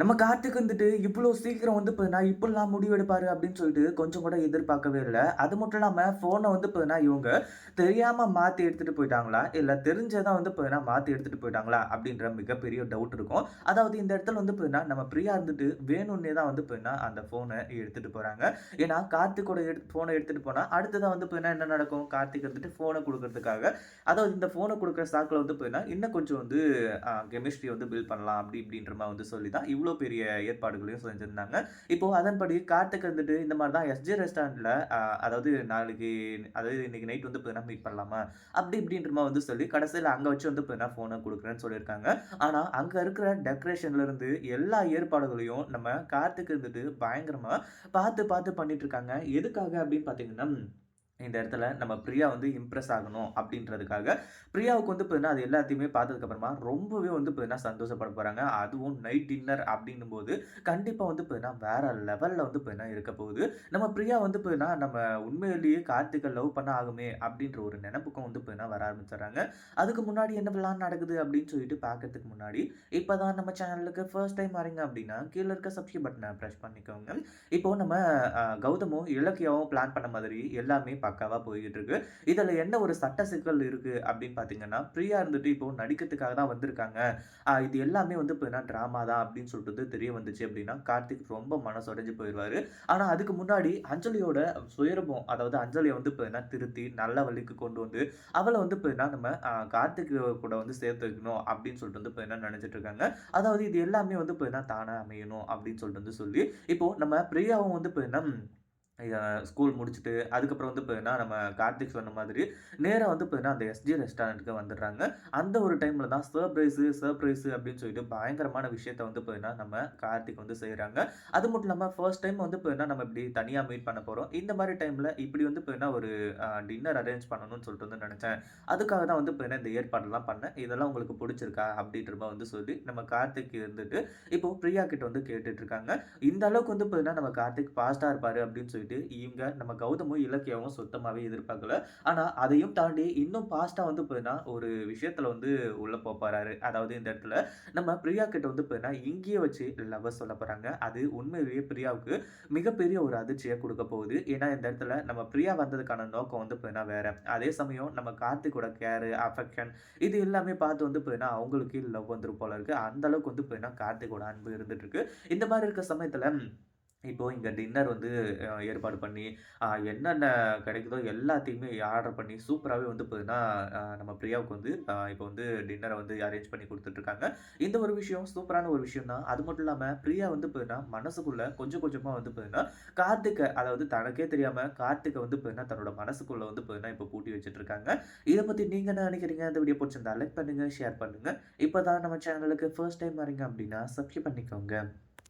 நம்ம கார்த்திக் வந்துட்டு இவ்வளோ சீக்கிரம் வந்து இப்போ இப்படிலாம் முடிவெடுப்பாரு அப்படின்னு சொல்லிட்டு கொஞ்சம் கூட எதிர்பார்க்கவே இல்லை. அது மட்டும் இல்லாமல் ஃபோனை வந்து இப்போ இவங்க தெரியாமல் மாற்றி எடுத்துகிட்டு போயிட்டாங்களா? இல்லை தெரிஞ்சதான் வந்து இப்போ மாற்றி எடுத்துகிட்டு போயிட்டாங்களா? அப்படின்ற மிகப்பெரிய டவுட் இருக்கும். அதாவது இந்த இடத்துல வந்து இப்போ நம்ம ஃப்ரீயாக இருந்துட்டு வேணும்னே தான் வந்து இப்போ அந்த ஃபோனை எடுத்துகிட்டு போகிறாங்க ஏன்னா கார்த்திக்கோட எடுத்து ஃபோனை எடுத்துகிட்டு போனால் அடுத்ததான் வந்து இப்போ என்ன நடக்கும்? கார்த்திக் வந்துட்டு ஃபோனை கொடுக்கறதுக்காக. அதாவது இந்த ஃபோனை கொடுக்குற சாக்கில் வந்து இப்போ இன்னும் கொஞ்சம் வந்து கெமிஸ்ட்ரி வந்து பில்ட் பண்ணலாம் அப்படி இப்படின்ற மாதிரி வந்து சொல்லி தான் இவ்வளோ பெரிய ஏற்பாடுகளையும் செஞ்சுருந்தாங்க. இப்போது அதன்படி கார்த்திக் இருந்துட்டு இந்த மாதிரி தான் எஸ்ஜே ரெஸ்டாரண்ட்டில் அதாவது நாளைக்கு அதாவது இன்னைக்கு நைட் வந்து பார்த்தீங்கன்னா மீட் பண்ணலாமா? அப்படி இப்படின்ற மாதிரி வந்து சொல்லி கடைசியில் அங்கே வச்சு வந்து பார்த்தீங்கன்னா ஃபோனை கொடுக்குறேன்னு சொல்லியிருக்காங்க. ஆனால் அங்கே இருக்கிற டெக்கரேஷன்லேருந்து எல்லா ஏற்பாடுகளையும் நம்ம காத்துக்கு இருந்துட்டு பயங்கரமாக பார்த்து பார்த்து பண்ணிட்டு இருக்காங்க. எதுக்காக அப்படின்னு பார்த்தீங்கன்னா இந்த இடத்துல நம்ம பிரியா வந்து இம்ப்ரெஸ் ஆகணும் அப்படின்றதுக்காக பிரியாவுக்கு வந்து பார்த்தீங்கன்னா அது எல்லாத்தையுமே பார்த்ததுக்கப்புறமா ரொம்பவே வந்து பார்த்தீங்கன்னா சந்தோஷப்பட போகிறாங்க அதுவும் நைட் டின்னர் அப்படின்னும் போது கண்டிப்பாக வந்து பார்த்தீங்கன்னா வேற லெவலில் வந்து பார்த்தீங்கன்னா இருக்க போகுது. நம்ம பிரியா வந்து பார்த்தீங்கன்னா நம்ம உண்மையிலேயே கார்த்திகை லவ் பண்ண ஆகுமே அப்படின்ற ஒரு நினப்புக்கும் வந்து பார்த்தீங்கன்னா வர ஆரம்பிச்சிடுறாங்க. அதுக்கு முன்னாடி என்ன பிளான் நடக்குது அப்படின்னு சொல்லிட்டு பார்க்கறதுக்கு முன்னாடி இப்போ தான் நம்ம சேனலுக்கு ஃபர்ஸ்ட் டைம் வரீங்க அப்படின்னா கீழே இருக்க சப்ஸ்கிரைப் பட்டனை ப்ரெஸ் பண்ணிக்கோங்க. இப்போ நம்ம கௌதமும் இலக்கியாவும் பிளான் பண்ண மாதிரி எல்லாமே பக்காவாக போய்கிட்டு இருக்கு இதில் என்ன ஒரு சட்ட சிக்கல் இருக்குது அப்படின்னு பார்த்தீங்கன்னா ப்ரியா இருந்துட்டு இப்போ நடிக்கிறதுக்காக தான் வந்திருக்காங்க. இது எல்லாமே வந்து இப்போ என்ன ட்ராமா தான் அப்படின்னு சொல்லிட்டு தெரிய வந்துச்சு அப்படின்னா கார்த்திக் ரொம்ப மனசுடைஞ்சு போயிடுவார். ஆனால் அதுக்கு முன்னாடி அஞ்சலியோட சுயரபம் அதாவது அஞ்சலியை வந்து இப்போ என்ன திருத்தி நல்ல வழிக்கு கொண்டு வந்து அவளை வந்து இப்போ என்ன நம்ம கார்த்திக் கூட வந்து சேர்த்து வைக்கணும் அப்படின்னு சொல்லிட்டு வந்து இப்போ என்ன நினச்சிட்டு இருக்காங்க. அதாவது இது எல்லாமே வந்து இப்போ என்ன தானாக அமையணும் அப்படின்னு சொல்லிட்டு வந்து சொல்லி இப்போ நம்ம பிரியாவும் வந்து இப்போ என்ன ஸ்கூல் முடிச்சுட்டு அதுக்கப்புறம் வந்து பார்த்தீங்கன்னா நம்ம கார்த்திக் சொன்ன மாதிரி நேராக வந்து பார்த்தீங்கன்னா அந்த எஸ்ஜி ரெஸ்டாரண்ட்டுக்கு வந்துடுறாங்க. அந்த ஒரு டைமில் தான் சர்ப்ரைஸு சர்ப்ரைஸு அப்படின்னு சொல்லிட்டு பயங்கரமான விஷயத்த வந்து பார்த்தீங்கன்னா நம்ம கார்த்திக் வந்து செய்கிறாங்க அது மட்டும் இல்லாமல் ஃபர்ஸ்ட் டைம் வந்து பார்த்தீங்கன்னா நம்ம இப்படி தனியாக மீட் பண்ண போகிறோம் இந்த மாதிரி டைமில் இப்படி வந்து பார்த்தீங்கன்னா ஒரு டின்னர் அரேஞ்ச் பண்ணணும்னு சொல்லிட்டு வந்து நினச்சேன். அதுக்காக தான் வந்து பார்த்தீங்கன்னா இந்த ஏற்பாடெல்லாம் பண்ணேன். இதெல்லாம் உங்களுக்கு பிடிச்சிருக்கா அப்படின்ற மாதிரி வந்து சொல்லி நம்ம கார்த்திக் இருந்துட்டு இப்போ பிரியா கிட்ட வந்து கேட்டுட்ருக்காங்க இந்த அளவுக்கு வந்து பார்த்தீங்கன்னா நம்ம கார்த்திக் ஃபாஸ்ட்டாக இருப்பார் அப்படின்னு சொல்லிட்டு வந்துட்டு இவங்க நம்ம கௌதமும் இலக்கியாவும் சுத்தமாகவே எதிர்பார்க்கல. ஆனால் அதையும் தாண்டி இன்னும் பாஸ்ட்டாக வந்து போயின்னா ஒரு விஷயத்தில் வந்து உள்ளே போகிறாரு அதாவது இந்த இடத்துல நம்ம பிரியா கிட்ட வந்து போயின்னா இங்கேயே வச்சு லவ் சொல்ல போகிறாங்க அது உண்மையிலேயே பிரியாவுக்கு மிகப்பெரிய ஒரு அதிர்ச்சியை கொடுக்க போகுது. ஏன்னா இந்த இடத்துல நம்ம பிரியா வந்ததுக்கான நோக்கம் வந்து போயின்னா வேற. அதே சமயம் நம்ம கார்த்திகோட கேரு அஃபெக்ஷன் இது எல்லாமே பார்த்து வந்து போயின்னா அவங்களுக்கு லவ் வந்துடும் போல இருக்கு. அந்த அளவுக்கு வந்து போயின்னா கார்த்திகோட அன்பு இருந்துட்டு இருக்கு. இந்த மாதிரி இருக்க சமயத்தில் இப்போது இங்கே டின்னர் வந்து ஏற்பாடு பண்ணி என்னென்ன கிடைக்குதோ எல்லாத்தையுமே ஆர்டர் பண்ணி சூப்பராகவே வந்து பார்த்தீங்கன்னா நம்ம பிரியாவுக்கு வந்து இப்போ வந்து டின்னரை வந்து அரேஞ்ச் பண்ணி கொடுத்துட்ருக்காங்க. இந்த ஒரு விஷயம் சூப்பரான ஒரு விஷயம் தான். அது மட்டும் இல்லாமல் பிரியா வந்து பார்த்தீங்கன்னா மனசுக்குள்ளே கொஞ்சம் கொஞ்சமாக வந்து பார்த்தீங்கன்னா கார்த்திகை அதாவது தனக்கே தெரியாமல் கார்த்திகை வந்து பார்த்தீங்கன்னா தன்னோட மனசுக்குள்ளே வந்து பார்த்தீங்கன்னா இப்போ பூட்டி வச்சுட்ருக்காங்க. இதை பற்றி நீங்கள் என்ன நினைக்கிறீங்க? இந்த வீடியோ பிடிச்சிருந்தா லைக் பண்ணுங்கள் ஷேர் பண்ணுங்கள் இப்போ தான் நம்ம சேனலுக்கு ஃபர்ஸ்ட் டைம் வரீங்க அப்படின்னா சப்ஸ்கிரைப் பண்ணிக்கோங்க.